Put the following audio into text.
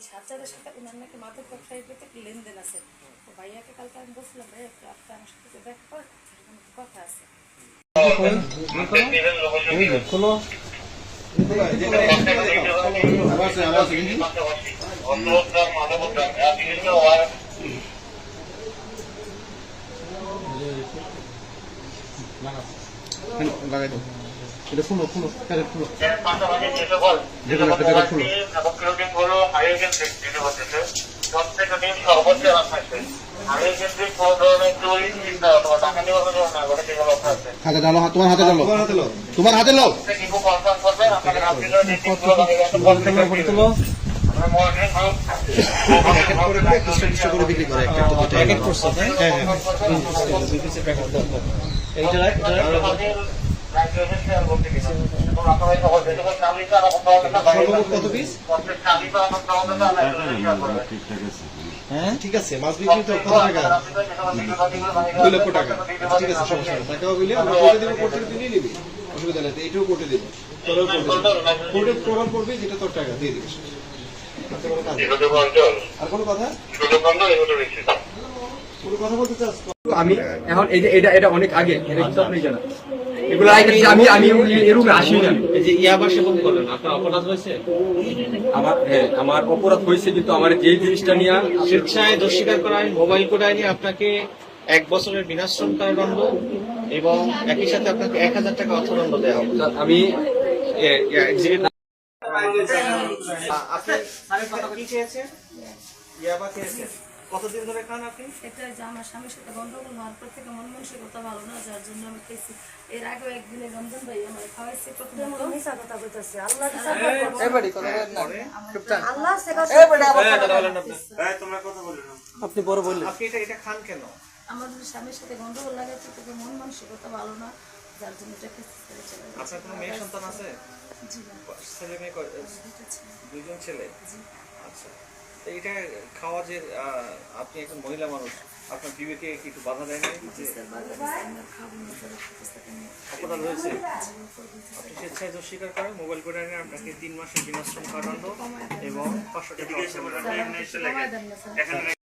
ওই সাজ্জাদের সাথে ওনার নাকি মাদক ব্যবসায়ীর প্রতি লেনদেন আছে। তো ভাইয়াকে কালকে আমি বলছিলাম ভাই একটু আপনি আমার সাথে দেখা করেন কথা আছে। খোলো লাগাই দাও। এটা খুলো খুলো প্যাকেট খুলো। হাতে ডালো তোমার হাতে ডালো। তোমার হাতে লো কনফার্ম করবেন হ্যাঁ ঠিক আছে। মাছ বিক্রি তো কত টাকা দুই লক্ষ টাকা ঠিক আছে সমস্যা টাকাও আমরা কোর্টে দেবো কোর্টে তুই নিবি অসুবিধা নেই এইটাও কোর্টে দেবো তোরও যেটা তোর টাকা দিয়ে দিবি আমি এখন এটা এটা অনেক আগে এটা কিন্তু আপনি জানেন। এগুলো আমি আমি এরকম আসি না যে ইয়াবা সেবন করেন আপনার অপরাধ হয়েছে? আমার হ্যাঁ আমার অপরাধ হয়েছে কিন্তু আমার যেই জিনিসটা নিয়ে স্বেচ্ছায় দোষ স্বীকার করা আইন মোবাইল কোড আইনে আপনাকে এক বছরের বিনাশ্রম কারাদণ্ড এবং একই সাথে আপনাকে এক হাজার টাকা অর্থদণ্ড দেওয়া হবে। আমি যে- আপনি কি খেয়েছেন? ইয়াবা খেয়েছেন। কতদিন ধরে খান আপনি? এটা যে আমার স্বামীর সাথে গন্ডগোল হওয়ার পর থেকে মন মানসিকতা ভালো না যার জন্য আমি খেয়েছি। এর আগেও একদিনে রমজান ভাই আমার খাওয়াইছে প্রথমত। মিশা কথা বলতেছে আল্লাহ আল্লাহ সে আপনি। এটা এটা খান কেন? আমাদের স্বামীর সাথে গন্ডগোল লাগাইছে তোকে মন মানসিকতা ভালো না। যার জন্য এটা খেতে ছেড়ে চলে গেছে। আপনার কোনো মেয়ে সন্তান আছে? ছেলে মেয়ে ছেলে। দুইজন ছেলে? আচ্ছা। তো এটা খাওয়া যে আপনি একজন মহিলা মানুষ আপনার বিবেকে কি একটু বাধা দেয় না। অপরাধ হয়েছে? আপনি স্বেচ্ছায় দোষ স্বীকার করেন মোবাইল কোড আইনে আপনাকে তিন মাসের বিনাশ্রম কারাদণ্ড এবং পাঁচশো টাকা